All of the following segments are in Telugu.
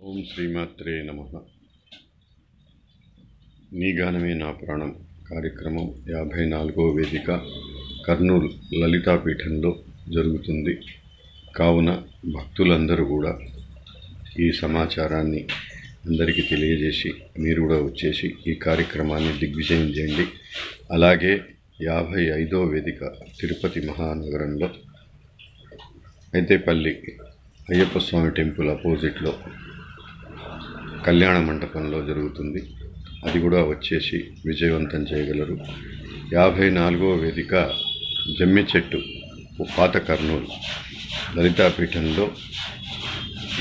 ఓం శ్రీమాత్రే నమ. నీ గానమే నా ప్రాణం. కార్యక్రమం యాభై నాలుగో వేదిక కర్నూలు లలితాపీఠంలో జరుగుతుంది. కావున భక్తులందరూ కూడా ఈ సమాచారాన్ని అందరికీ తెలియజేసి మీరు కూడా వచ్చేసి ఈ కార్యక్రమాన్ని దిగ్విజయం చేయండి. అలాగే యాభై ఐదో వేదిక తిరుపతి మహానగరంలో అయితేపల్లి అయ్యప్ప స్వామి టెంపుల్ అపోజిట్లో కళ్యాణ మండపంలో జరుగుతుంది. అది కూడా వచ్చేసి విజయవంతం చేయగలరు. యాభై నాలుగో వేదిక జమ్మి చెట్టు పాత కర్నూలు. లలితాపీఠంలో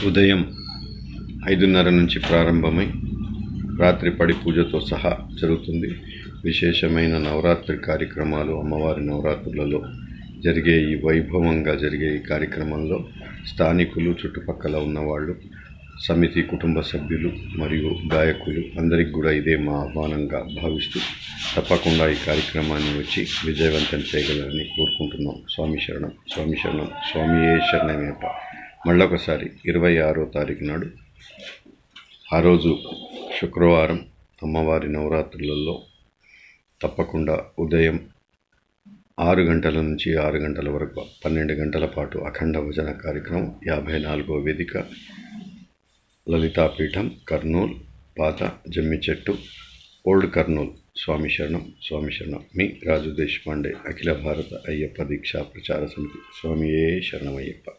ఉదయం ఐదున్నర నుంచి ప్రారంభమై రాత్రి పడి పూజతో సహా జరుగుతుంది. విశేషమైన నవరాత్రి కార్యక్రమాలు అమ్మవారి నవరాత్రులలో జరిగే ఈ వైభవంగా జరిగే ఈ కార్యక్రమంలో స్థానికులు చుట్టుపక్కల ఉన్నవాళ్ళు సమితి కుటుంబ సభ్యులు మరియు గాయకులు అందరికి కూడా ఇదే మా ఆహ్వానంగా భావిస్తూ తప్పకుండా ఈ కార్యక్రమాన్ని వచ్చి విజయవంతం చేయగలరని కోరుకుంటున్నాం. స్వామి శరణం స్వామి శరణం స్వామి ఏ శరణమేప. మళ్ళొకసారి ఇరవై ఆరో తారీఖు నాడు ఆ రోజు శుక్రవారం అమ్మవారి నవరాత్రులలో తప్పకుండా ఉదయం ఆరు గంటల నుంచి ఆరు గంటల వరకు పన్నెండు గంటల పాటు అఖండ భజన కార్యక్రమం యాభై నాలుగో వేదిక లలితాపీఠం కర్నూల్ పాత జమ్మి చెట్టు ఓల్డ్ కర్నూల్. స్వామి శరణం స్వామి శరణం. మీ రాజు దేశపాండే అఖిల భారత అయ్యప్ప దీక్షా ప్రచార సమితి. స్వామియే శరణమయ్యప్ప.